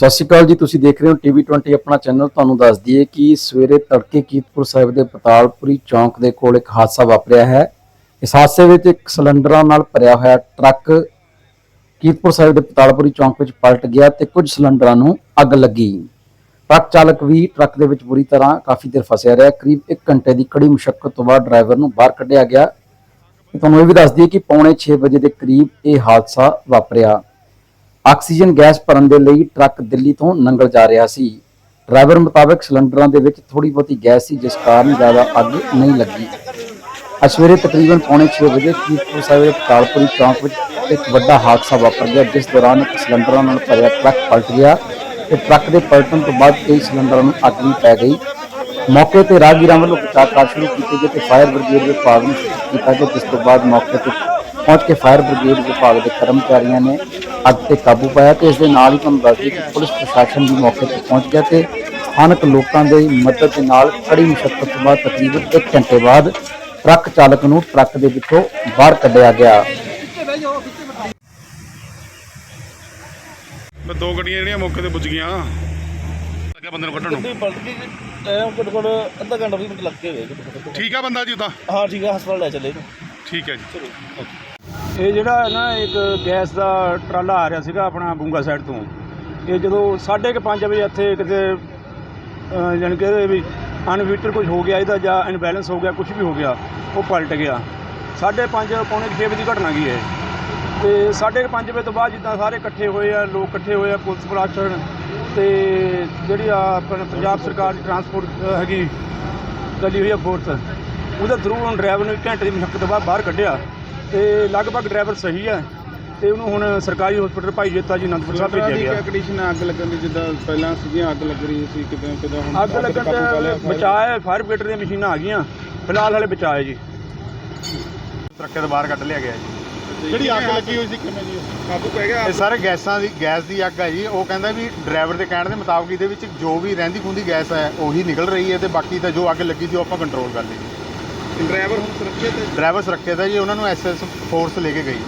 ਸਤਿ ਸ਼੍ਰੀ ਅਕਾਲ ਜੀ, ਤੁਸੀਂ ਦੇਖ ਰਹੇ ਹੋ ਟੀਵੀ 20 ਆਪਣਾ ਚੈਨਲ ਤੁਹਾਨੂੰ ਦੱਸ ਦਈਏ ਕਿ ਸਵੇਰੇ ਤੜਕੇ ਕੀਰਤਪੁਰ ਸਾਹਿਬ ਦੇ ਪਤਾਲਪੁਰੀ ਚੌਂਕ ਦੇ ਕੋਲ ਇੱਕ ਹਾਦਸਾ ਵਾਪਰਿਆ ਹੈ। ਇਸ ਹਾਦਸੇ ਵਿੱਚ ਇੱਕ ਸਿਲੰਡਰਾਂ ਨਾਲ ਭਰਿਆ ਹੋਇਆ ਟਰੱਕ ਕੀਰਤਪੁਰ ਸਾਹਿਬ ਦੇ ਪਤਾਲਪੁਰੀ ਚੌਂਕ ਵਿੱਚ ਪਲਟ ਗਿਆ ਤੇ ਕੁਝ ਸਿਲੰਡਰਾਂ ਨੂੰ ਅੱਗ ਲੱਗੀ। ਟਰੱਕ ਚਾਲਕ ਵੀ ਟਰੱਕ ਦੇ ਵਿੱਚ ਬੁਰੀ ਤਰ੍ਹਾਂ ਕਾਫੀ ਦੇਰ ਫਸਿਆ ਰਿਹਾ। ਕਰੀਬ 1 ਘੰਟੇ ਦੀ ਕੜੀ ਮੁਸ਼ਕਲ ਤੋਂ ਬਾਅਦ ਡਰਾਈਵਰ ਨੂੰ ਬਾਹਰ ਕੱਢਿਆ ਗਿਆ। ਤੇ ਤੁਹਾਨੂੰ ਇਹ ਵੀ ਦੱਸ ਦਈਏ ਕਿ ਪੌਣੇ 6 ਵਜੇ ਦੇ ਕਰੀਬ ਇਹ ਹਾਦਸਾ ਵਾਪਰਿਆ। ਆਕਸੀਜਨ ਗੈਸ ਭਰਨ ਦੇ ਲਈ ਟਰੱਕ ਦਿੱਲੀ ਤੋਂ ਨੰਗਲ ਜਾ ਰਿਹਾ ਸੀ। ਡਰਾਈਵਰ ਮੁਤਾਬਕ ਸਿਲੰਡਰਾਂ ਦੇ ਵਿੱਚ ਥੋੜੀ ਬਹੁਤੀ ਗੈਸ ਸੀ, ਜਿਸ ਕਾਰਨ ਜ਼ਿਆਦਾ ਅੱਗ ਨਹੀਂ ਲੱਗੀ। ਅੱਜ ਤਕਰੀਬਨ ਪੌਣੇ 6 ਵਜੇ ਕੀਰਤਪੁਰ ਸਾਹਿਬ ਦੇ ਕਾਲਪੁਰੀ ਚੌਂਕ ਵਿੱਚ ਇੱਕ ਵੱਡਾ ਹਾਦਸਾ ਵਾਪਰ ਗਿਆ, ਜਿਸ ਦੌਰਾਨ ਇੱਕ ਸਿਲੰਡਰਾਂ ਨਾਲ ਭਰਿਆ ਟਰੱਕ ਪਲਟ ਗਿਆ ਤੇ ਟਰੱਕ ਦੇ ਪਲਟਣ ਤੋਂ ਬਾਅਦ ਕਈ ਸਿਲੰਡਰਾਂ ਨੂੰ ਅੱਗ ਵੀ ਪੈ ਗਈ। ਮੌਕੇ ਤੇ ਰਾਹਗੀਰਾਂ ਵੱਲੋਂ ਬਚਾਅ ਕਾਰਜ ਸ਼ੁਰੂ ਕੀਤੀ ਗਈ ਤੇ ਫਾਇਰ ਬ੍ਰਿਗੇਡ ਵਿਭਾਗ ਨੂੰ ਕੀਤਾ ਗਿਆ, ਜਿਸ ਤੋਂ ਬਾਅਦ ਮੌਕੇ ਤੇ ਪਹੁੰਚ ਕੇ ਫਾਇਰ ਬ੍ਰਿਗੇਡ ਵਿਭਾਗ ਦੇ ਕਰਮਚਾਰੀਆਂ ਨੇ ਅੱਗ ਤੇ ਕਾਬੂ ਪਾਇਆ ਤੇ ਇਸ ਦੇ ਨਾਲ ਹੀ ਤੁਹਾਨੂੰ ਦੱਸ ਦਈਏ ਕਿ ਪੁਲਿਸ ਪ੍ਰਸ਼ਾਸਨ ਵੀ ਮੌਕੇ ਤੇ ਪਹੁੰਚ ਗਿਆ ਤੇ ਸਥਾਨਕ ਲੋਕਾਂ ਦੇ ਮਦਦ ਦੇ ਨਾਲ ਕੜੀ ਮੁਸ਼ਕਲ ਤੋਂ ਬਾਅਦ ਤਕਰੀਬਨ 1 ਘੰਟੇ ਬਾਅਦ ਟਰੱਕ ਚਾਲਕ ਨੂੰ ਟਰੱਕ ਦੇ ਵਿੱਚੋਂ ਬਾਹਰ ਕੱਢਿਆ ਗਿਆ। ਮੈਂ ਦੋ ਗੱਡੀਆਂ ਜਿਹੜੀਆਂ ਮੌਕੇ ਤੇ ਪੁੱਜ ਗਈਆਂ। ਲੱਗਿਆ ਬੰਦੇ ਨੂੰ ਕੱਢਣ ਨੂੰ। ਗੱਡੀ ਪਲਟ ਗਈ ਟਾਈਮ ਘੱਟੋ ਘੱਟ ਅੱਧਾ ਘੰਟਾ ਵੀ ਮਿੰਟ ਲੱਗ ਕੇ ਗਏ ਘੱਟੋ ਘੱਟ। ਠੀਕ ਆ ਬੰਦਾ ਜੀ ਉਦਾਂ ਹਾਂ ਠੀਕ ਹੈ ਹਸਪਤਾਲ ਲੈ ਚੱਲੇ ਇਹਨੂੰ। ਠੀਕ ਹੈ ਜੀ। ਇਹ ਜਿਹੜਾ ਨਾ ਇੱਕ ਗੈਸ ਦਾ ਟਰਾਲਾ ਆ ਰਿਹਾ ਸੀਗਾ ਆਪਣਾ ਬੂੰਗਾ ਸਾਈਡ ਤੋਂ ਇਹ ਜਦੋਂ 5:30 ਵਜੇ ਇੱਥੇ ਕਿਤੇ ਅਹ, ਜਾਣੀ ਕਿ ਇਹਦੇ ਵੀ ਅਨਫਿਟਰ ਕੁਝ ਹੋ ਗਿਆ ਇਹਦਾ ਜਾਂ ਇਨਬੈਲੈਂਸ ਹੋ ਗਿਆ ਕੁਝ ਵੀ ਹੋ ਗਿਆ ਉਹ ਪਲਟ ਗਿਆ। 5:30 ਪੌਣੇ 6 ਵਜੇ ਦੀ ਘਟਨਾ ਗਈ ਹੈ? ਤੇ 5:30 ਵਜੇ ਤੋਂ ਬਾਅਦ ਜਿੱਦਾਂ ਸਾਰੇ ਇਕੱਠੇ ਹੋਏ ਆ ਲੋਕ ਇਕੱਠੇ ਹੋਏ ਆ ਪੁਲਿਸ ਪ੍ਰਸ਼ਾਸਨ ਤੇ ਜਿਹੜੀ ਆ ਆਪਣਾ ਪੰਜਾਬ ਸਰਕਾਰ ਦੀ ਟਰਾਂਸਪੋਰਟ ਹੈਗੀ ਚੱਲੀ ਹੋਈ ਆ ਫੋਰਸ ਉਹਦੇ ਥਰੂ ਹੁਣ ਡਰਾਈਵਰ ਨੂੰ ਇੱਕ ਘੰਟੇ ਦੀ ਮੁਸ਼ਕਲ ਤੋਂ ਬਾਅਦ ਬਾਹਰ ਕੱਢਿਆ। ਤੇ ਲਗਭਗ ਡਰਾਈਵਰ ਸਹੀ ਹੈ ਤੇ ਉਹਨੂੰ ਹੁਣ ਸਰਕਾਰੀ ਹਸਪੀਟਲ ਭਾਈ ਜੇਤਾ ਜੀ ਅਨੰਦਪੁਰ ਸਾਹਿਬ ਭੇਜਿਆ ਗਿਆ। ਕੰਡੀਸ਼ਨ ਅੱਗ ਲੱਗਣ ਦੀ ਜਿੱਦਾਂ ਪਹਿਲਾਂ ਸੀਗੀਆਂ ਅੱਗ ਲੱਗ ਰਹੀ ਸੀ ਕਿਦਾਂ ਕਿਦਾਂ ਹੁਣ ਅੱਗ ਲੱਗਣ ਤੇ ਬਚਾਅ ਹੈ ਫਾਇਰ ਬ੍ਰਿਗੇਡ ਦੀਆਂ ਮਸ਼ੀਨਾਂ ਆ ਗਈਆਂ ਫਿਲਹਾਲ ਹਲੇ ਬਚਾਅ ਹੈ ਜੀ। ਟਰੱਕੇ ਤੋਂ ਬਾਹਰ ਕੱਢ ਲਿਆ ਗਿਆ ਜੀ। ਜਿਹੜੀ ਅੱਗ ਲੱਗੀ ਹੋਈ ਸੀ ਕਿਵੇਂ ਜੀ? ਕਾਬੂ ਪੈ ਗਿਆ? ਇਹ ਸਾਰੇ ਗੈਸਾਂ ਦੀ ਗੈਸ ਦੀ ਅੱਗ ਹੈ ਜੀ। ਉਹ ਕਹਿੰਦਾ ਵੀ ਡਰਾਈਵਰ ਦੇ ਕਹਿਣ ਦੇ ਮੁਤਾਬਕ ਇਹਦੇ ਵਿੱਚ ਜੋ ਵੀ ਰਹਿੰਦੀ ਖੁੰਦੀ ਗੈਸ ਹੈ ਉਹੀ ਨਿਕਲ ਰਹੀ ਹੈ ਤੇ ਬਾਕੀ ਤਾਂ ਜੋ ਅੱਗ ਲੱਗੀ ਸੀ ਉਹ ਆਪਾਂ ਕੰਟਰੋਲ ਕਰ ਲਈ। ਡਰਾਈਵਰ ਹੁਣ ਸੁਰੱਖਿਅਤ ਹੈ ਡਰਾਈਵਰ ਸੁਰੱਖਿਅਤ ਹੈ ਜੀ, ਉਹਨਾਂ ਨੂੰ ਐਸਐਸ ਫੋਰਸ ਲੈ ਕੇ ਗਈ।